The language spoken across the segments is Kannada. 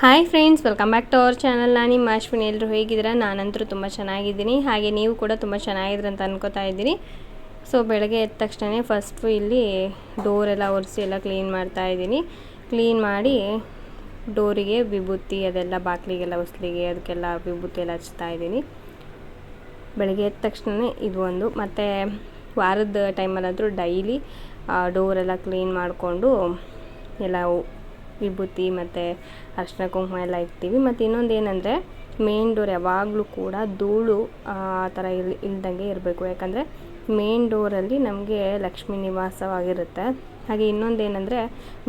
Hi friends welcome back to our channel ನಾನು ನಿಮ್ಮ ಅಶ್ವಿನಿ. ಎಲ್ಲರೂ ಹೇಗಿದ್ದೀರಾ? ನಾನಂತರೂ ತುಂಬ ಚೆನ್ನಾಗಿದ್ದೀನಿ. ಹಾಗೆ ನೀವು ಕೂಡ ತುಂಬ ಚೆನ್ನಾಗಿದ್ದೀರ ಅಂತ ಅನ್ಕೋತಾ ಇದ್ದೀನಿ ಸೊ ಬೆಳಗ್ಗೆ ಎದ್ದ ತಕ್ಷಣ ಫಸ್ಟು ಇಲ್ಲಿ ಡೋರ್ ಎಲ್ಲ ಒರೆಸಿ ಎಲ್ಲ ಕ್ಲೀನ್ ಮಾಡ್ತಾ ಇದ್ದೀನಿ. ಕ್ಲೀನ್ ಮಾಡಿ ಡೋರಿಗೆ ವಿಭೂತಿ ಅದೆಲ್ಲ, ಬಾಕ್ಲಿಗೆಲ್ಲ, ಹೊಸ್ಲಿಗೆ ಅದಕ್ಕೆಲ್ಲ ವಿಭೂತಿ ಎಲ್ಲ ಹಚ್ತಾ ಇದ್ದೀನಿ. ಬೆಳಗ್ಗೆ ಎದ್ದ ತಕ್ಷಣ ಇದು ಒಂದು. ಮತ್ತು ವಾರದ ಟೈಮಲ್ಲಾದರೂ ಡೈಲಿ ಡೋರೆಲ್ಲ ಕ್ಲೀನ್ ಮಾಡಿಕೊಂಡು ಎಲ್ಲ ವಿಭೂತಿ ಮತ್ತು ಅರ್ಶಿನ ಕುಂಕುಮ ಎಲ್ಲ ಇಡ್ತೀವಿ. ಮತ್ತು ಇನ್ನೊಂದು ಏನಂದರೆ ಮೇನ್ ಡೋರ್ ಯಾವಾಗಲೂ ಕೂಡ ಧೂಳು, ಆ ಥರ ಇಲ್, ಇಲ್ದಂಗೆ ಇರಬೇಕು. ಯಾಕಂದರೆ ಮೇನ್ ಡೋರಲ್ಲಿ ನಮಗೆ ಲಕ್ಷ್ಮೀ ನಿವಾಸವಾಗಿರುತ್ತೆ. ಹಾಗೆ ಇನ್ನೊಂದು ಏನಂದರೆ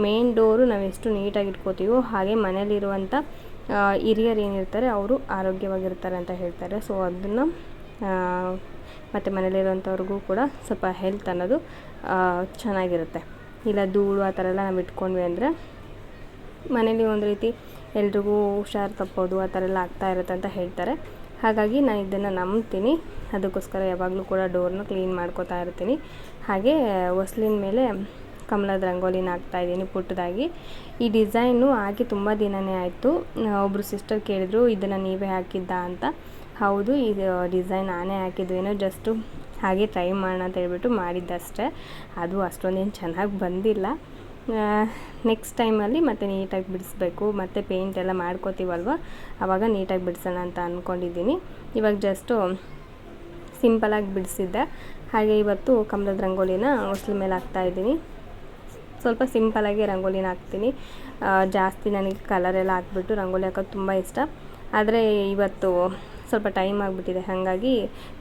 ಮೇನ್ ಡೋರು ನಾವು ಎಷ್ಟು ನೀಟಾಗಿ ಇಟ್ಕೋತೀವೋ ಹಾಗೆ ಮನೇಲಿರುವಂಥ ಹಿರಿಯರು ಏನಿರ್ತಾರೆ ಅವರು ಆರೋಗ್ಯವಾಗಿರ್ತಾರೆ ಅಂತ ಹೇಳ್ತಾರೆ. ಸೊ ಅದನ್ನು ಮತ್ತು ಮನೇಲಿರುವಂಥವ್ರಿಗೂ ಕೂಡ ಸ್ವಲ್ಪ ಹೆಲ್ತ್ ಅನ್ನೋದು ಚೆನ್ನಾಗಿರುತ್ತೆ. ಇಲ್ಲ ಧೂಳು ಆ ಥರ ಎಲ್ಲ ನಾವು ಇಟ್ಕೊಂಡ್ವಿ ಅಂದರೆ ಮನೇಲಿ ಒಂದು ರೀತಿ ಎಲ್ರಿಗೂ ಹುಷಾರು ತಪ್ಪೋದು ಆ ಥರ ಎಲ್ಲ ಆಗ್ತಾ ಇರುತ್ತೆ ಅಂತ ಹೇಳ್ತಾರೆ. ಹಾಗಾಗಿ ನಾನು ಇದನ್ನು ನಂಬ್ತೀನಿ. ಅದಕ್ಕೋಸ್ಕರ ಯಾವಾಗಲೂ ಕೂಡ ಡೋರ್ನ ಕ್ಲೀನ್ ಮಾಡ್ಕೋತಾ ಇರ್ತೀನಿ. ಹಾಗೆ ಹೊಸ್ಲಿನ ಮೇಲೆ ಕಮಲದ ರಂಗೋಲಿನ ಹಾಕ್ತಾಯಿದ್ದೀನಿ ಪುಟ್ಟದಾಗಿ ಈ ಡಿಸೈನು ಹಾಕಿ ತುಂಬ ದಿನವೇ ಆಯಿತು. ಒಬ್ಬರು ಸಿಸ್ಟರ್ ಕೇಳಿದ್ರು, ಇದನ್ನು ನೀವೇ ಹಾಕಿದ್ದ ಅಂತ. ಹೌದು ಇದು ಡಿಸೈನ್ ನಾನೇ ಹಾಕಿದ್ದು. ಏನೋ ಜಸ್ಟು ಹಾಗೆ ಟ್ರೈ ಮಾಡೋಣ ಅಂತ ಹೇಳ್ಬಿಟ್ಟು ಮಾಡಿದ್ದಷ್ಟೇ. ಅದು ಅಷ್ಟೊಂದೇನು ಚೆನ್ನಾಗಿ ಬಂದಿಲ್ಲ. ನೆಕ್ಸ್ಟ್ ಟೈಮಲ್ಲಿ ಮತ್ತೆ ನೀಟಾಗಿ ಬಿಡಿಸ್ಬೇಕು. ಮತ್ತು ಪೇಂಟ್ ಎಲ್ಲ ಮಾಡ್ಕೋತೀವಲ್ವ? ಆವಾಗ ನೀಟಾಗಿ ಬಿಡಿಸೋಣ ಅಂತ ಅಂದ್ಕೊಂಡಿದ್ದೀನಿ ಇವಾಗ ಜಸ್ಟು ಸಿಂಪಲಾಗಿ ಬಿಡಿಸಿದ್ದೆ. ಹಾಗೆ ಇವತ್ತು ಕಮಲದ ರಂಗೋಲಿನ ಹೊಸ್ಲ ಮೇಲೆ ಹಾಕ್ತಾಯಿದ್ದೀನಿ ಸ್ವಲ್ಪ ಸಿಂಪಲಾಗಿ ರಂಗೋಲಿನ ಹಾಕ್ತೀನಿ. ಜಾಸ್ತಿ ನನಗೆ ಕಲರೆಲ್ಲ ಹಾಕ್ಬಿಟ್ಟು ರಂಗೋಲಿ ಹಾಕೋದು ತುಂಬ ಇಷ್ಟ. ಆದರೆ ಇವತ್ತು ಸ್ವಲ್ಪ ಟೈಮ್ ಆಗಿಬಿಟ್ಟಿದೆ. ಹಾಗಾಗಿ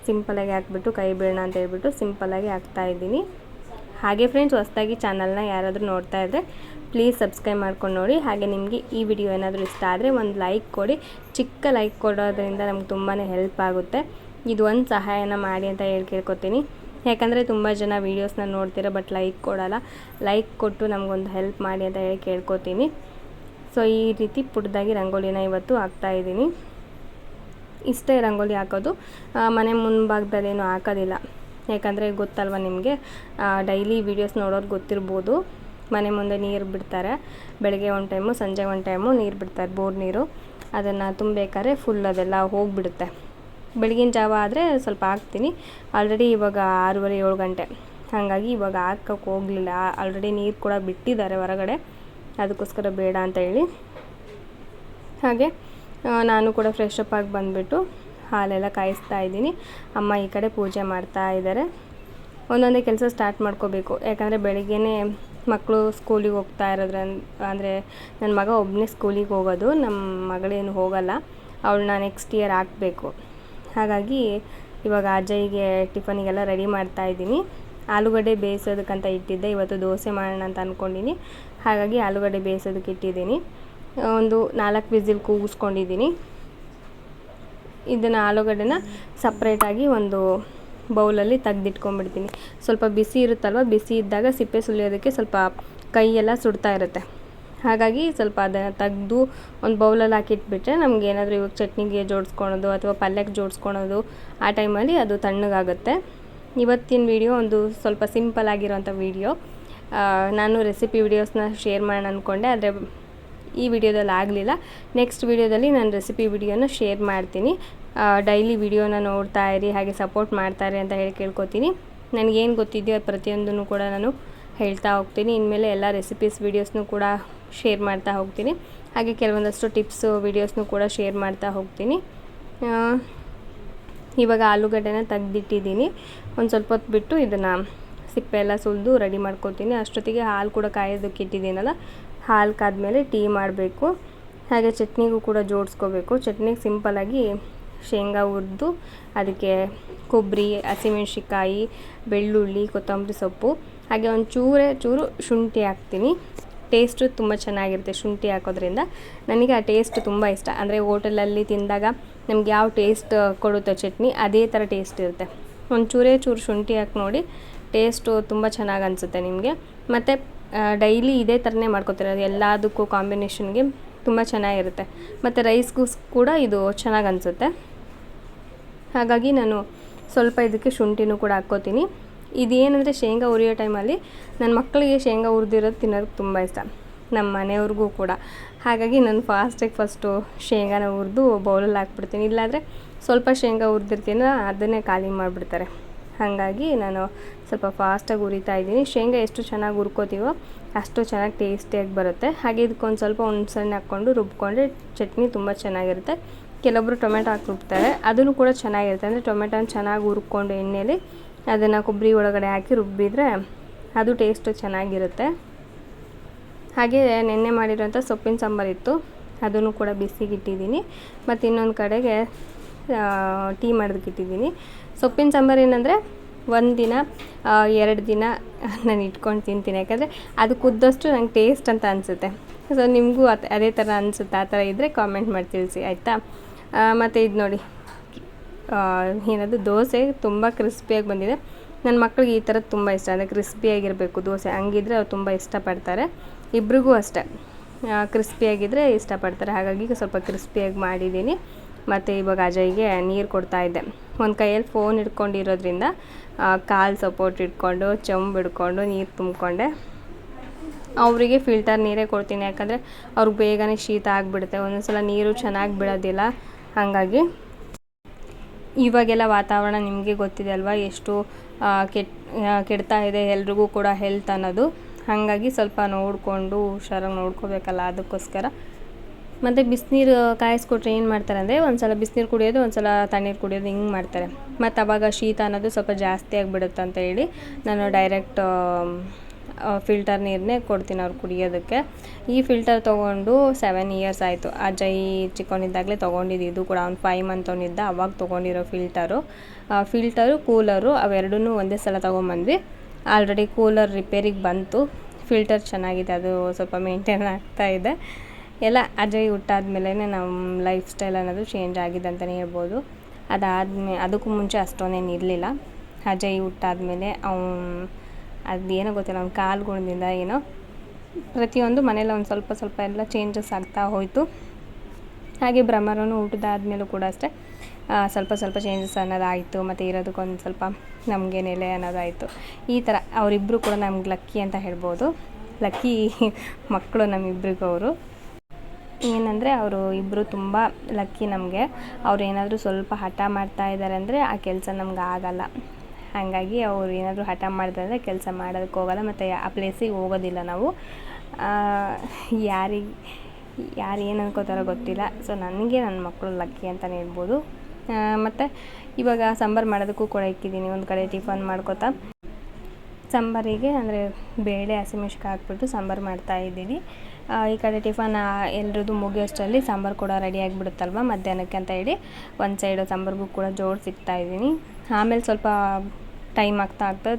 ಸಿಂಪಲಾಗಿ ಹಾಕ್ಬಿಟ್ಟು ಕೈ ಬೀಳೋಣ ಅಂತ ಹೇಳ್ಬಿಟ್ಟು ಸಿಂಪಲಾಗಿ ಹಾಕ್ತಾಯಿದ್ದೀನಿ ಹಾಗೆ ಫ್ರೆಂಡ್ಸ್ ಹೊಸದಾಗಿ ಚಾನಲ್ನ ಯಾರಾದರೂ ನೋಡ್ತಾ ಇದ್ದರೆ ಪ್ಲೀಸ್ ಸಬ್ಸ್ಕ್ರೈಬ್ ಮಾಡ್ಕೊಂಡು ನೋಡಿ. ಹಾಗೆ ನಿಮಗೆ ಈ ವಿಡಿಯೋ ಏನಾದರೂ ಇಷ್ಟ ಆದರೆ ಒಂದು ಲೈಕ್ ಕೊಡಿ. ಚಿಕ್ಕ ಲೈಕ್ ಕೊಡೋದ್ರಿಂದ ನಮ್ಗೆ ತುಂಬಾ ಹೆಲ್ಪ್ ಆಗುತ್ತೆ. ಇದು ಒಂದು ಸಹಾಯನ ಮಾಡಿ ಅಂತ ಹೇಳಿ ಕೇಳ್ಕೊತೀನಿ. ಯಾಕಂದರೆ ತುಂಬ ಜನ ವೀಡಿಯೋಸ್ನ ನೋಡ್ತೀರ ಬಟ್ ಲೈಕ್ ಕೊಡೋಲ್ಲ. ಲೈಕ್ ಕೊಟ್ಟು ನಮಗೊಂದು ಹೆಲ್ಪ್ ಮಾಡಿ ಅಂತ ಹೇಳಿ ಕೇಳ್ಕೊತೀನಿ. ಸೊ ಈ ರೀತಿ ಪುಟ್ಟದಾಗಿ ರಂಗೋಲಿನ ಇವತ್ತು ಹಾಕ್ತಾಯಿದ್ದೀನಿ ಇಷ್ಟೇ ರಂಗೋಲಿ ಹಾಕೋದು. ಮನೆ ಮುಂಭಾಗದಲ್ಲೇನು ಹಾಕೋದಿಲ್ಲ. ಯಾಕಂದರೆ ಗೊತ್ತಲ್ವ ನಿಮಗೆ? ಡೈಲಿ ವೀಡಿಯೋಸ್ ನೋಡೋರು ಗೊತ್ತಿರ್ಬೋದು. ಮನೆ ಮುಂದೆ ನೀರು ಬಿಡ್ತಾರೆ. ಬೆಳಗ್ಗೆ ಒಂದು ಟೈಮು ಸಂಜೆ ಒಂದು ಟೈಮು ನೀರು ಬಿಡ್ತಾರೆ, ಬೋರ್ ನೀರು. ಅದನ್ನು ತುಂಬಬೇಕಾದ್ರೆ ಫುಲ್ ಅದೆಲ್ಲ ಹೋಗಿಬಿಡುತ್ತೆ. ಬೆಳಗಿನ ಜಾವ ಆದರೆ ಸ್ವಲ್ಪ ಹಾಕ್ತೀನಿ. ಆಲ್ರೆಡಿ ಇವಾಗ ಆರೂವರೆ, ಏಳು ಗಂಟೆ. ಹಾಗಾಗಿ ಇವಾಗ ಹಾಕೋಕೆ ಹೋಗಲಿಲ್ಲ. ಆಲ್ರೆಡಿ ನೀರು ಕೂಡ ಬಿಟ್ಟಿದ್ದಾರೆ ಹೊರಗಡೆ. ಅದಕ್ಕೋಸ್ಕರ ಬೇಡ ಅಂತ ಹೇಳಿ. ಹಾಗೆ ನಾನು ಕೂಡ ಫ್ರೆಶ್ ಅಪ್ ಆಗಿ ಬಂದುಬಿಟ್ಟು ಹಾಲೆಲ್ಲ ಕಾಯಿಸ್ತಾ ಇದ್ದೀನಿ. ಅಮ್ಮ ಈ ಕಡೆ ಪೂಜೆ ಮಾಡ್ತಾ ಇದ್ದಾರೆ. ಒಂದೊಂದೇ ಕೆಲಸ ಸ್ಟಾರ್ಟ್ ಮಾಡ್ಕೋಬೇಕು. ಯಾಕಂದರೆ ಬೆಳಿಗ್ಗೆನೇ ಮಕ್ಕಳು ಸ್ಕೂಲಿಗೆ ಹೋಗ್ತಾ ಇರೋದ್ರ ಅಂದರೆ ನನ್ನ ಮಗ ಒಬ್ಬನೇ ಸ್ಕೂಲಿಗೆ ಹೋಗೋದು. ನಮ್ಮ ಮಗಳೇನು ಹೋಗಲ್ಲ. ಅವಳನ್ನ ನೆಕ್ಸ್ಟ್ ಇಯರ್ ಹಾಕಬೇಕು. ಹಾಗಾಗಿ ಇವಾಗ ಅಜಯ್ಗೆ ಟಿಫನಿಗೆಲ್ಲ ರೆಡಿ ಮಾಡ್ತಾ ಇದ್ದೀನಿ. ಆಲೂಗಡ್ಡೆ ಬೇಯಿಸೋದಕ್ಕಂತ ಇಟ್ಟಿದ್ದೆ. ಇವತ್ತು ದೋಸೆ ಮಾಡೋಣ ಅಂತ ಅಂದ್ಕೊಂಡಿನಿ ಹಾಗಾಗಿ ಆಲೂಗಡ್ಡೆ ಬೇಯಿಸೋದಕ್ಕೆ ಇಟ್ಟಿದ್ದೀನಿ. ಒಂದು ನಾಲ್ಕು ವಿಸಿಲ್ ಕೂಗಿಸ್ಕೊಂಡಿದ್ದೀನಿ. ಇದನ್ನು ಆಲೂಗಡ್ಡೆನ ಸಪ್ರೇಟಾಗಿ ಒಂದು ಬೌಲಲ್ಲಿ ತೆಗ್ದಿಟ್ಕೊಂಡ್ಬಿಡ್ತೀನಿ. ಸ್ವಲ್ಪ ಬಿಸಿ ಇರುತ್ತಲ್ವ? ಬಿಸಿ ಇದ್ದಾಗ ಸಿಪ್ಪೆ ಸುಲಿಯೋದಕ್ಕೆ ಸ್ವಲ್ಪ ಕೈಯೆಲ್ಲ ಸುಡ್ತಾ ಇರುತ್ತೆ. ಹಾಗಾಗಿ ಸ್ವಲ್ಪ ಅದನ್ನು ತೆಗ್ದು ಒಂದು ಬೌಲಲ್ಲಿ ಹಾಕಿಟ್ಬಿಟ್ರೆ ನಮ್ಗೆ ಏನಾದರೂ ಇವಾಗ ಚಟ್ನಿಗೆ ಜೋಡಿಸ್ಕೊಳೋದು ಅಥವಾ ಪಲ್ಯಕ್ಕೆ ಜೋಡಿಸ್ಕೊಳೋದು ಆ ಟೈಮಲ್ಲಿ ಅದು ತಣ್ಣಗಾಗುತ್ತೆ. ಇವತ್ತಿನ ವಿಡಿಯೋ ಒಂದು ಸ್ವಲ್ಪ ಸಿಂಪಲ್ ಆಗಿರೋಂಥ ವಿಡಿಯೋ ನಾನು ರೆಸಿಪಿ ವಿಡಿಯೋಸ್ನ ಶೇರ್ ಮಾಡೋಣ ಅಂದ್ಕೊಂಡೆ ಆದರೆ ಈ ವಿಡಿಯೋದಲ್ಲಿ ಆಗಲಿಲ್ಲ. ನೆಕ್ಸ್ಟ್ ವಿಡಿಯೋದಲ್ಲಿ ನಾನು ರೆಸಿಪಿ ವಿಡಿಯೋನ ಶೇರ್ ಮಾಡ್ತೀನಿ. ಡೈಲಿ ವಿಡಿಯೋನ ನೋಡ್ತಾ ಇರಿ, ಹಾಗೆ ಸಪೋರ್ಟ್ ಮಾಡ್ತಾರೆ ಅಂತ ಹೇಳಿ ಕೇಳ್ಕೊತೀನಿ. ನನಗೇನು ಗೊತ್ತಿದೆಯೋ ಪ್ರತಿಯೊಂದನ್ನು ಕೂಡ ನಾನು ಹೇಳ್ತಾ ಹೋಗ್ತೀನಿ. ಇನ್ಮೇಲೆ ಎಲ್ಲ ರೆಸಿಪೀಸ್ ವೀಡಿಯೋಸ್ನು ಕೂಡ ಶೇರ್ ಮಾಡ್ತಾ ಹೋಗ್ತೀನಿ. ಹಾಗೆ ಕೆಲವೊಂದಷ್ಟು ಟಿಪ್ಸ್ ವೀಡಿಯೋಸ್ನು ಕೂಡ ಶೇರ್ ಮಾಡ್ತಾ ಹೋಗ್ತೀನಿ. ಇವಾಗ ಆಲೂಗಡ್ಡೆನ ತೆಗ್ದಿಟ್ಟಿದ್ದೀನಿ. ಒಂದು ಸ್ವಲ್ಪ ಹೊತ್ತು ಬಿಟ್ಟು ಇದನ್ನು ಸಿಪ್ಪೆ ಎಲ್ಲ ಸುಲಿದು ರೆಡಿ ಮಾಡ್ಕೊತೀನಿ. ಅಷ್ಟೊತ್ತಿಗೆ ಹಾಲು ಕೂಡ ಕಾಯೋದಕ್ಕೆ ಇಟ್ಟಿದ್ದೀನಲ್ಲ, ಹಾಲು ಕಾದ್ಮೇಲೆ ಟೀ ಮಾಡಬೇಕು. ಹಾಗೆ ಚಟ್ನಿಗೂ ಕೂಡ ಜೋಡಿಸ್ಕೋಬೇಕು. ಚಟ್ನಿಗೆ ಸಿಂಪಲಾಗಿ ಶೇಂಗಾ ಹುರಿದು ಅದಕ್ಕೆ ಕೊಬ್ಬರಿ ಹಸಿಮೆಣ್ಸಿಕಾಯಿ ಬೆಳ್ಳುಳ್ಳಿ, ಕೊತ್ತಂಬರಿ ಸೊಪ್ಪು, ಹಾಗೆ ಒಂದು ಚೂರೇ ಚೂರು ಶುಂಠಿ ಹಾಕ್ತೀನಿ. ಟೇಸ್ಟು ತುಂಬ ಚೆನ್ನಾಗಿರುತ್ತೆ ಶುಂಠಿ ಹಾಕೋದ್ರಿಂದ. ನನಗೆ ಆ ಟೇಸ್ಟ್ ತುಂಬ ಇಷ್ಟ. ಅಂದರೆ ಹೋಟೆಲಲ್ಲಿ ತಿಂದಾಗ ನಮ್ಗೆ ಯಾವ ಟೇಸ್ಟ್ ಕೊಡುತ್ತೆ ಚಟ್ನಿ, ಅದೇ ಥರ ಟೇಸ್ಟ್ ಇರುತ್ತೆ. ಒಂದು ಚೂರೇ ಚೂರು ಶುಂಠಿ ಹಾಕಿ ನೋಡಿ ಟೇಸ್ಟು ತುಂಬ ಚೆನ್ನಾಗಿ ಅನಿಸುತ್ತೆ ನಿಮಗೆ. ಮತ್ತು ಡೈಲಿ ಇದೇ ಥರನೇ ಮಾಡ್ಕೊತಿರೋದು. ಎಲ್ಲದಕ್ಕೂ ಕಾಂಬಿನೇಷನ್ಗೆ ತುಂಬ ಚೆನ್ನಾಗಿರುತ್ತೆ. ಮತ್ತು ರೈಸ್ಗೂ ಕೂಡ ಇದು ಚೆನ್ನಾಗಿ ಅನಿಸುತ್ತೆ. ಹಾಗಾಗಿ ನಾನು ಸ್ವಲ್ಪ ಇದಕ್ಕೆ ಶುಂಠಿನೂ ಕೂಡ ಹಾಕ್ಕೋತೀನಿ. ಇದೇನಂದರೆ ಶೇಂಗಾ ಹುರಿಯೋ ಟೈಮಲ್ಲಿ ನನ್ನ ಮಕ್ಕಳಿಗೆ ಶೇಂಗಾ ಹುರಿದಿರೋದು ತಿನ್ನೋದಕ್ಕೆ ತುಂಬ ಇಷ್ಟ ನಮ್ಮ ಮನೆಯವ್ರಿಗೂ ಕೂಡ. ಹಾಗಾಗಿ ನಾನು ಫಾಸ್ಟಾಗಿ ಫಸ್ಟು ಶೇಂಗಾನ ಹುರಿದು ಬೌಲಲ್ಲಿ ಹಾಕ್ಬಿಡ್ತೀನಿ. ಇಲ್ಲಾಂದರೆ ಸ್ವಲ್ಪ ಶೇಂಗಾ ಹುರಿದಿರ್ತೀನ ಅದನ್ನೇ ಖಾಲಿ ಮಾಡಿಬಿಡ್ತಾರೆ. ಹಾಗಾಗಿ ನಾನು ಸ್ವಲ್ಪ ಫಾಸ್ಟಾಗಿ ಹುರಿತಾ ಇದ್ದೀನಿ. ಶೇಂಗಾ ಎಷ್ಟು ಚೆನ್ನಾಗಿ ಹುರ್ಕೋತೀವೋ ಅಷ್ಟು ಚೆನ್ನಾಗಿ ಟೇಸ್ಟಿಯಾಗಿ ಬರುತ್ತೆ. ಹಾಗೆ ಇದಕ್ಕೊಂದು ಸ್ವಲ್ಪ ಹುಣ್ಸೆಹಣ್ಣು ಹಾಕ್ಕೊಂಡು ರುಬ್ಕೊಂಡ್ರೆ ಚಟ್ನಿ ತುಂಬ ಚೆನ್ನಾಗಿರುತ್ತೆ. ಕೆಲವೊಬ್ಬರು ಟೊಮೆಟೊ ಹಾಕಿ ರುಬ್ತಾರೆ ಅದನ್ನು ಕೂಡ ಚೆನ್ನಾಗಿರುತ್ತೆ. ಅಂದರೆ ಟೊಮೆಟೊನ ಚೆನ್ನಾಗಿ ಹುರ್ಕೊಂಡು ಎಣ್ಣೆಯಲ್ಲಿ ಅದನ್ನು ಕೊಬ್ಬರಿ ಒಳಗಡೆ ಹಾಕಿ ರುಬ್ಬಿದರೆ ಅದು ಟೇಸ್ಟು ಚೆನ್ನಾಗಿರುತ್ತೆ. ಹಾಗೆ ನೆನ್ನೆ ಮಾಡಿರೋಂಥ ಸೊಪ್ಪಿನ ಸಾಂಬಾರಿತ್ತು. ಅದನ್ನು ಕೂಡ ಬಿಸಿಗೆ ಇಟ್ಟಿದ್ದೀನಿ ಮತ್ತು ಇನ್ನೊಂದು ಕಡೆಗೆ ಟೀ ಮಾಡೋದಕ್ಕಿಟ್ಟಿದ್ದೀನಿ ಸೊಪ್ಪಿನ ಸಾಂಬಾರು ಏನಂದರೆ ಒಂದು ದಿನ ಎರಡು ದಿನ ನಾನು ಇಟ್ಕೊಂಡು ತಿಂತೀನಿ. ಯಾಕಂದರೆ ಅದು ಕುದ್ದಷ್ಟು ನಂಗೆ ಟೇಸ್ಟ್ ಅಂತ ಅನಿಸುತ್ತೆ. ಸೊ ನಿಮಗೂ ಅದೇ ಥರ ಅನಿಸುತ್ತೆ, ಆ ಥರ ಇದ್ದರೆ ಕಾಮೆಂಟ್ ಮಾಡಿ ತಿಳಿಸಿ, ಆಯಿತಾ? ಮತ್ತು ಇದು ನೋಡಿ. ಏನದು, ದೋಸೆ ತುಂಬ ಕ್ರಿಸ್ಪಿಯಾಗಿ ಬಂದಿದೆ. ನನ್ನ ಮಕ್ಕಳಿಗೆ ಈ ಥರದ್ದು ತುಂಬ ಇಷ್ಟ, ಅಂದರೆ ಕ್ರಿಸ್ಪಿಯಾಗಿರಬೇಕು ದೋಸೆ. ಹಂಗಿದ್ರೆ ಅವ್ರು ತುಂಬ ಇಷ್ಟಪಡ್ತಾರೆ. ಇಬ್ರಿಗೂ ಅಷ್ಟೆ. ಕ್ರಿಸ್ಪಿಯಾಗಿದ್ದರೆ ಇಷ್ಟಪಡ್ತಾರೆ. ಹಾಗಾಗಿ ಸ್ವಲ್ಪ ಕ್ರಿಸ್ಪಿಯಾಗಿ ಮಾಡಿದ್ದೀನಿ. ಮತ್ತು ಇವಾಗ ಅಜಯ್ಗೆ ನೀರು ಕೊಡ್ತಾ ಇದ್ದೆ. ಒಂದು ಕೈಯಲ್ಲಿ ಫೋನ್ ಇಟ್ಕೊಂಡಿರೋದ್ರಿಂದ ಕಾಲು ಸಪೋರ್ಟ್ ಇಟ್ಕೊಂಡು, ಚಂಬು ಹಿಡ್ಕೊಂಡು, ನೀರು ತುಂಬಿಕೊಂಡೆ. ಅವರಿಗೆ ಫಿಲ್ಟರ್ ನೀರೇ ಕೊಡ್ತೀನಿ. ಯಾಕಂದರೆ ಅವ್ರಿಗೆ ಬೇಗನೆ ಶೀತ ಆಗಿಬಿಡುತ್ತೆ. ಒಂದೊಂದು ಸಲ ನೀರು ಚೆನ್ನಾಗಿ ಬಿಡೋದಿಲ್ಲ ಹಾಗಾಗಿ ಇವಾಗೆಲ್ಲ ವಾತಾವರಣ ನಿಮಗೆ ಗೊತ್ತಿದೆ ಅಲ್ವಾ? ಎಷ್ಟು ಕೆಟ್ ಕೆಡ್ತಾ ಇದೆ ಎಲ್ರಿಗೂ ಕೂಡ ಹೆಲ್ತ್ ಅನ್ನೋದು. ಹಾಗಾಗಿ ಸ್ವಲ್ಪ ನೋಡಿಕೊಂಡು ಹುಷಾರಾಗಿ ನೋಡ್ಕೋಬೇಕಲ್ಲ ಅದಕ್ಕೋಸ್ಕರ. ಮತ್ತು ಬಿಸಿನೀರು ಕಾಯಿಸ್ಕೊಟ್ರೆ ಏನು ಮಾಡ್ತಾರೆ ಅಂದರೆ ಒಂದು ಸಲ ಬಿಸಿನೀರು ಕುಡಿಯೋದು ಒಂದು ಸಲ ತಣ್ಣೀರು ಕುಡಿಯೋದು ಹಿಂಗೆ ಮಾಡ್ತಾರೆ. ಮತ್ತು ಅವಾಗ ಶೀತ ಅನ್ನೋದು ಸ್ವಲ್ಪ ಜಾಸ್ತಿ ಆಗಿಬಿಡುತ್ತೆ ಅಂತ ಹೇಳಿ ನಾನು ಡೈರೆಕ್ಟ್ ಫಿಲ್ಟರ್ ನೀರನ್ನೇ ಕೊಡ್ತೀನಿ ಅವ್ರು ಕುಡಿಯೋದಕ್ಕೆ. ಈ ಫಿಲ್ಟರ್ ತೊಗೊಂಡು ಸೆವೆನ್ ಇಯರ್ಸ್ ಆಯಿತು. ಅಜಯ್ ಚಿಕ್ಕವನಿದ್ದಾಗಲೇ ತೊಗೊಂಡಿದ್ದು. ಇದು ಕೂಡ ಅವ್ನು ಫೈವ್ ಮಂತ್ ಅವನಿದ್ದ, ಅವಾಗ ತೊಗೊಂಡಿರೋ ಫಿಲ್ಟರು ಫಿಲ್ಟರು ಕೂಲರು ಅವೆರಡೂ ಒಂದೇ ಸಲ ತೊಗೊಂಬಂದ್ವಿ. ಆಲ್ರೆಡಿ ಕೂಲರ್ ರಿಪೇರಿಗೆ ಬಂತು. ಫಿಲ್ಟರ್ ಚೆನ್ನಾಗಿದೆ, ಅದು ಸ್ವಲ್ಪ ಮೇಂಟೈನ್ ಇದೆ. ಎಲ್ಲ ಅಜಯ್ ಹುಟ್ಟಾದ್ಮೇಲೆ ನಮ್ಮ ಲೈಫ್ ಸ್ಟೈಲ್ ಅನ್ನೋದು ಚೇಂಜ್ ಆಗಿದೆ ಅಂತಲೇ ಹೇಳ್ಬೋದು. ಅದಾದ್ಮೇಲೆ ಅದಕ್ಕೂ ಮುಂಚೆ ಅಷ್ಟೊಂದೇನು ಇರಲಿಲ್ಲ. ಅಜಯ್ ಹುಟ್ಟಾದ್ಮೇಲೆ ಅವ್ನು ಅದೇನೋ ಗೊತ್ತಿಲ್ಲ ಅವ್ನ ಕಾಲುಗಳಿಂದ ಏನೋ. ಪ್ರತಿಯೊಂದು ಮನೇಲಿ ಒಂದು ಸ್ವಲ್ಪ ಸ್ವಲ್ಪ ಎಲ್ಲ ಚೇಂಜಸ್ ಆಗ್ತಾ ಹೋಯಿತು. ಹಾಗೆ ಭ್ರಮರನು ಊಟದಾದ್ಮೇಲೂ ಕೂಡ ಅಷ್ಟೇ ಸ್ವಲ್ಪ ಸ್ವಲ್ಪ ಚೇಂಜಸ್ ಅನ್ನೋದಾಯಿತು, ಮತ್ತು ಇರೋದಕ್ಕೊಂದು ಸ್ವಲ್ಪ ನಮಗೆ ನೆಲೆ ಅನ್ನೋದಾಯಿತು. ಈ ಥರ ಅವರಿಬ್ಬರು ಕೂಡ ನಮ್ಗೆ ಲಕ್ಕಿ ಅಂತ ಹೇಳ್ಬೋದು. ಲಕ್ಕಿ ಮಕ್ಕಳು ನಮ್ಮಿಬ್ರಿಗೂ ಅವರು. ಏನಂದರೆ ಅವರು ಇಬ್ಬರು ತುಂಬ ಲಕ್ಕಿ ನಮಗೆ. ಅವ್ರು ಏನಾದರೂ ಸ್ವಲ್ಪ ಹಠ ಮಾಡ್ತಾ ಇದ್ದಾರೆ ಅಂದರೆ ಆ ಕೆಲಸ ನಮ್ಗೆ ಆಗಲ್ಲ. ಹಾಗಾಗಿ ಅವ್ರು ಏನಾದರೂ ಹಠ ಮಾಡಿದ್ರೆ ಕೆಲಸ ಮಾಡೋದಕ್ಕೆ ಹೋಗಲ್ಲ ಮತ್ತು ಆ ಪ್ಲೇಸಿಗೆ ಹೋಗೋದಿಲ್ಲ ನಾವು. ಯಾರಿಗೆ, ಯಾರು ಏನು ಅನ್ಕೋತಾರೋ ಗೊತ್ತಿಲ್ಲ. ಸೊ ನನಗೆ ನನ್ನ ಮಕ್ಕಳು ಲಕ್ಕಿ ಅಂತಲೇ ಹೇಳ್ಬೋದು. ಮತ್ತು ಇವಾಗ ಸಾಂಬಾರು ಮಾಡೋದಕ್ಕೂ ಕೂಡ ಇಕ್ಕಿದ್ದೀನಿ. ಒಂದು ಕಡೆ ಟಿಫನ್ ಮಾಡ್ಕೋತಾ. ಸಾಂಬಾರಿಗೆ ಅಂದರೆ ಬೇಳೆ ಹಸಿಮೆಣ್ಸಿಕ ಹಾಕ್ಬಿಟ್ಟು ಸಾಂಬಾರು ಮಾಡ್ತಾಯಿದ್ದೀನಿ ಈ ಕಡೆ ಟಿಫನ್ ಎಲ್ರದ್ದು ಮುಗಿಯೋಷ್ಟರಲ್ಲಿ ಸಾಂಬಾರು ಕೂಡ ರೆಡಿ ಆಗಿಬಿಡುತ್ತಲ್ವ ಮಧ್ಯಾಹ್ನಕ್ಕೆ ಅಂತ ಹೇಳಿ. ಒಂದು ಸೈಡು ಸಾಂಬಾರಿಗೂ ಕೂಡ ಜೋಡಿಸಿಕ್ತಾ ಇದ್ದೀನಿ. ಆಮೇಲೆ ಸ್ವಲ್ಪ ಟೈಮ್ ಆಗ್ತಾ ಆಗ್ತಾ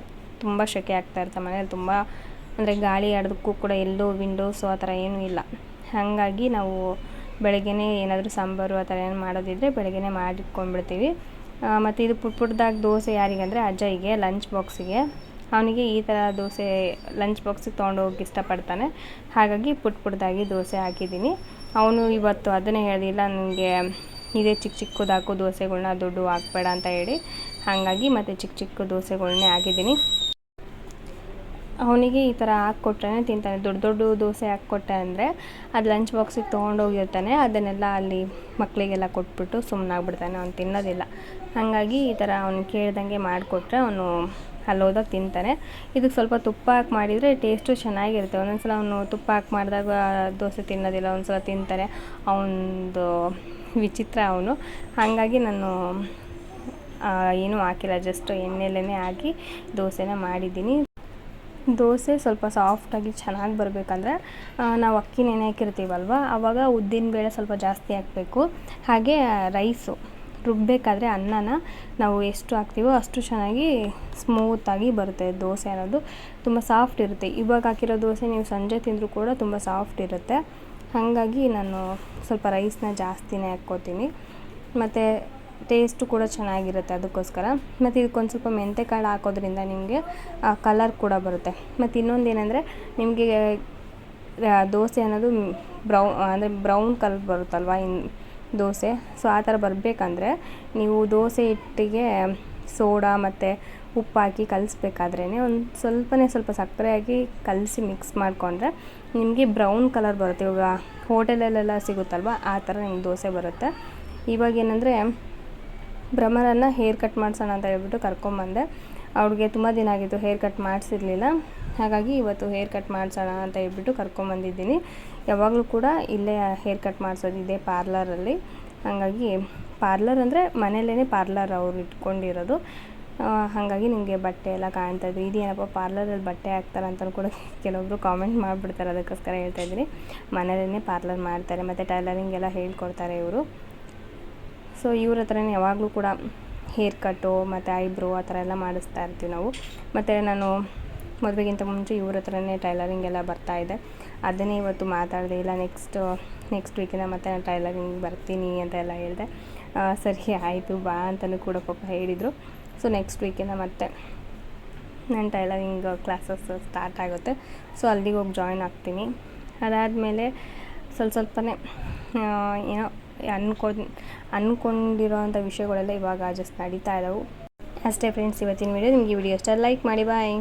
ತುಂಬ ಸೆಕೆ ಆಗ್ತಾ ಇರುತ್ತೆ ಮನೇಲಿ ತುಂಬ ಅಂದರೆ ಗಾಳಿ ಆಡೋದಕ್ಕೂ ಕೂಡ ಎಲ್ಲೂ ವಿಂಡೋಸು ಆ ಥರ ಏನೂ ಇಲ್ಲ. ಹಾಗಾಗಿ ನಾವು ಬೆಳಗ್ಗೆನೇ ಏನಾದರೂ ಸಾಂಬಾರು ಆ ಥರ ಏನು ಮಾಡೋದಿದ್ದರೆ ಬೆಳಗ್ಗೆನೇ ಮಾಡಿಟ್ಕೊಂಡ್ಬಿಡ್ತೀವಿ. ಮತ್ತು ಇದು ಪುಟ್ ಪುಟ್ಟದಾಗಿ ದೋಸೆ ಯಾರಿಗಂದರೆ ಅಜ್ಜಯಿಗೆ ಲಂಚ್ ಬಾಕ್ಸಿಗೆ. ಅವನಿಗೆ ಈ ಥರ ದೋಸೆ, ಲಂಚ್ ಬಾಕ್ಸಿಗೆ ತೊಗೊಂಡೋಗಿ ಇಷ್ಟಪಡ್ತಾನೆ. ಹಾಗಾಗಿ ಪುಟ್ ಪುಟ್ಟದಾಗಿ ದೋಸೆ ಹಾಕಿದ್ದೀನಿ. ಅವನು ಇವತ್ತು ಅದನ್ನೇ ಹೇಳಿಲ್ಲ, ನನಗೆ ಇದೇ ಚಿಕ್ಕ ಚಿಕ್ಕದಾಕು ದೋಸೆಗಳನ್ನ ದೊಡ್ಡ ಹಾಕ್ಬೇಡ ಅಂತ ಹೇಳಿ. ಹಾಗಾಗಿ ಮತ್ತು ಚಿಕ್ಕ ಚಿಕ್ಕ ದೋಸೆಗಳನ್ನೇ ಆಗಿದ್ದೀನಿ ಅವನಿಗೆ ಈ ಥರ ಹಾಕ್ಕೊಟ್ರೆ ತಿಂತಾನೆ. ದೊಡ್ಡ ದೊಡ್ಡ ದೋಸೆ ಹಾಕ್ಕೊಟ್ಟೆ ಅಂದರೆ ಅದು ಲಂಚ್ ಬಾಕ್ಸಿಗೆ ತೊಗೊಂಡೋಗಿರ್ತಾನೆ ಅದನ್ನೆಲ್ಲ ಅಲ್ಲಿ ಮಕ್ಕಳಿಗೆಲ್ಲ ಕೊಟ್ಬಿಟ್ಟು ಸುಮ್ಮನಾಗ್ಬಿಡ್ತಾನೆ ಅವ್ನು ತಿನ್ನೋದಿಲ್ಲ. ಹಾಗಾಗಿ ಈ ಥರ ಅವ್ನು ಕೇಳ್ದಂಗೆ ಮಾಡಿಕೊಟ್ರೆ ಅವನು ಅಲ್ಲಿ ಹೋದಾಗ ತಿಂತಾನೆ. ಇದಕ್ಕೆ ಸ್ವಲ್ಪ ತುಪ್ಪ ಹಾಕಿ ಮಾಡಿದರೆ ಟೇಸ್ಟು ಚೆನ್ನಾಗಿರುತ್ತೆ. ಒಂದೊಂದು ಸಲ ಅವನು ತುಪ್ಪ ಹಾಕಿ ಮಾಡಿದಾಗ ದೋಸೆ ತಿನ್ನೋದಿಲ್ಲ. ಒಂದು ಸಲ ತಿಂತಾರೆ. ಅವನದು ವಿಚಿತ್ರ ಅವನು. ಹಾಗಾಗಿ ನಾನು ಏನೂ ಹಾಕಿಲ್ಲ ಜಸ್ಟ್ ಎಣ್ಣೆಲೇ ಹಾಕಿ ದೋಸೆನ ಮಾಡಿದ್ದೀನಿ. ದೋಸೆ ಸ್ವಲ್ಪ ಸಾಫ್ಟಾಗಿ ಚೆನ್ನಾಗಿ ಬರಬೇಕಂದ್ರೆ ನಾವು ಅಕ್ಕಿ ನೆನೆ ಹಾಕಿರ್ತೀವಲ್ವ ಆವಾಗ ಉದ್ದಿನಬೇಳೆ ಸ್ವಲ್ಪ ಜಾಸ್ತಿ ಹಾಕಬೇಕು. ಹಾಗೆ ರೈಸು ರುಬ್ಬಬೇಕಾದ್ರೆ ಅನ್ನನ ನಾವು ಎಷ್ಟು ಹಾಕ್ತೀವೋ ಅಷ್ಟು ಚೆನ್ನಾಗಿ ಸ್ಮೂತಾಗಿ ಬರುತ್ತೆ ದೋಸೆ ಅನ್ನೋದು. ತುಂಬ ಸಾಫ್ಟ್ ಇರುತ್ತೆ. ಇವಾಗ ಹಾಕಿರೋ ದೋಸೆ ನೀವು ಸಂಜೆ ತಿಂದರೂ ಕೂಡ ತುಂಬ ಸಾಫ್ಟ್ ಇರುತ್ತೆ. ಹಾಗಾಗಿ ನಾನು ಸ್ವಲ್ಪ ರೈಸ್ನ ಜಾಸ್ತಿನೇ ಹಾಕ್ಕೋತೀನಿ. ಮತ್ತು ಟೇಸ್ಟು ಕೂಡ ಚೆನ್ನಾಗಿರುತ್ತೆ ಅದಕ್ಕೋಸ್ಕರ. ಮತ್ತು ಇದಕ್ಕೊಂದು ಸ್ವಲ್ಪ ಮೆಂತೆಕಾಳು ಹಾಕೋದ್ರಿಂದ ನಿಮಗೆ ಕಲರ್ ಕೂಡ ಬರುತ್ತೆ. ಮತ್ತು ಇನ್ನೊಂದು ಏನಂದರೆ ನಿಮಗೆ ದೋಸೆ ಅನ್ನೋದು ಬ್ರೌ ಅಂದರೆ ಬ್ರೌನ್ ಕಲರ್ ಬರುತ್ತಲ್ವ ಇನ್, ದೋಸೆ. ಸೊ ಆ ಥರ ಬರಬೇಕಂದ್ರೆ ನೀವು ದೋಸೆ ಹಿಟ್ಟಿಗೆ ಸೋಡಾ ಮತ್ತು ಉಪ್ಪು ಹಾಕಿ ಕಲಿಸ್ಬೇಕಾದ್ರೇ ಒಂದು ಸ್ವಲ್ಪನೇ ಸ್ವಲ್ಪ ಸಕ್ಕರೆ ಹಾಕಿ ಕಲಸಿ ಮಿಕ್ಸ್ ಮಾಡಿಕೊಂಡ್ರೆ ನಿಮಗೆ ಬ್ರೌನ್ ಕಲರ್ ಬರುತ್ತೆ. ಇವಾಗ ಹೋಟೆಲಲ್ಲೆಲ್ಲ ಸಿಗುತ್ತಲ್ವ, ಆ ಥರ ನಿಮ್ಗೆ ದೋಸೆ ಬರುತ್ತೆ. ಇವಾಗ ಏನಂದರೆ ಭ್ರಮರನ್ನು ಹೇರ್ ಕಟ್ ಮಾಡಿಸೋಣ ಅಂತ ಹೇಳ್ಬಿಟ್ಟು ಕರ್ಕೊಂಬಂದೆ. ಅವ್ಳಿಗೆ ತುಂಬ ದಿನ ಆಗಿತ್ತು ಹೇರ್ ಕಟ್ ಮಾಡಿಸಿರ್ಲಿಲ್ಲ. ಹಾಗಾಗಿ ಇವತ್ತು ಹೇರ್ ಕಟ್ ಮಾಡಿಸೋಣ ಅಂತ ಹೇಳ್ಬಿಟ್ಟು ಕರ್ಕೊಂಬಂದಿದ್ದೀನಿ. ಯಾವಾಗಲೂ ಕೂಡ ಇಲ್ಲೇ ಹೇರ್ ಕಟ್ ಮಾಡಿಸೋದಿದೆ ಪಾರ್ಲರಲ್ಲಿ. ಹಾಗಾಗಿ ಪಾರ್ಲರ್ ಅಂದರೆ ಮನೆಯಲ್ಲೇ ಪಾರ್ಲರ್ ಅವ್ರು ಇಟ್ಕೊಂಡಿರೋದು. ಹಾಗಾಗಿ ನಿಮಗೆ ಬಟ್ಟೆ ಎಲ್ಲ ಕಾಣ್ತಾ ಇದ್ವಿ. ಇದೇನಪ್ಪ ಪಾರ್ಲರಲ್ಲಿ ಬಟ್ಟೆ ಹಾಕ್ತಾರೆ ಅಂತ ಕೂಡ ಕೆಲವೊಬ್ಬರು ಕಾಮೆಂಟ್ ಮಾಡಿಬಿಡ್ತಾರೆ. ಅದಕ್ಕೋಸ್ಕರ ಹೇಳ್ತಾ ಇದ್ದೀನಿ. ಮನೆಯಲ್ಲೇ ಪಾರ್ಲರ್ ಮಾಡ್ತಾರೆ. ಮತ್ತು ಟೈಲರಿಂಗ್ ಎಲ್ಲ ಹೇಳ್ಕೊಡ್ತಾರೆ ಇವರು. ಸೊ ಇವ್ರ ಹತ್ರನೇ ಯಾವಾಗಲೂ ಕೂಡ ಹೇರ್ ಕಟ್ಟು ಮತ್ತು ಐಬ್ರೋ ಆ ಥರ ಎಲ್ಲ ಮಾಡಿಸ್ತಾ ಇರ್ತೀವಿ ನಾವು. ಮತ್ತು ನಾನು ಮದುವೆಗಿಂತ ಮುಂಚೆ ಇವ್ರ ಹತ್ರನೇ ಟೈಲರಿಂಗ್ ಎಲ್ಲ ಬರ್ತಾ ಇದೆ. ಅದನ್ನೇ ಇವತ್ತು ಮಾತಾಡಿದೆ. ಇಲ್ಲ ನೆಕ್ಸ್ಟ್ ನೆಕ್ಸ್ಟ್ ವೀಕಿಂದ ಮತ್ತೆ ನಾನು ಟೈಲರಿಂಗ್ ಬರ್ತೀನಿ ಅಂತ ಎಲ್ಲ ಹೇಳಿದೆ. ಸರಿ, ಆಯಿತು, ಬಾ ಅಂತಲೂ ಕೂಡ ಪಾಪ ಹೇಳಿದರು. ಸೊ ನೆಕ್ಸ್ಟ್ ವೀಕಿಂದ ಮತ್ತೆ ನನ್ನ ಟೈಲರಿಂಗ್ ಕ್ಲಾಸಸ್ ಸ್ಟಾರ್ಟ್ ಆಗುತ್ತೆ. ಸೊ ಅಲ್ಲಿಗೆ ಹೋಗಿ ಜಾಯ್ನ್ ಆಗ್ತೀನಿ. ಅದಾದಮೇಲೆ ಸ್ವಲ್ಪ ಸ್ವಲ್ಪನೇ ಏನೋ ಅನ್ಕೊಂಡು ಅಂದ್ಕೊಂಡಿರೋಂಥ ವಿಷಯಗಳೆಲ್ಲ ಇವಾಗ ಜಸ್ಟ್ ನಡೀತಾ ಇದ್ದಾವೆ ಅಷ್ಟೇ ಫ್ರೆಂಡ್ಸ್ ಇವತ್ತಿನ ವೀಡಿಯೋ ನಿಮಗೆ ವಿಡಿಯೋ ಇಷ್ಟ ಲೈಕ್ ಮಾಡಿ ಬಾಯ್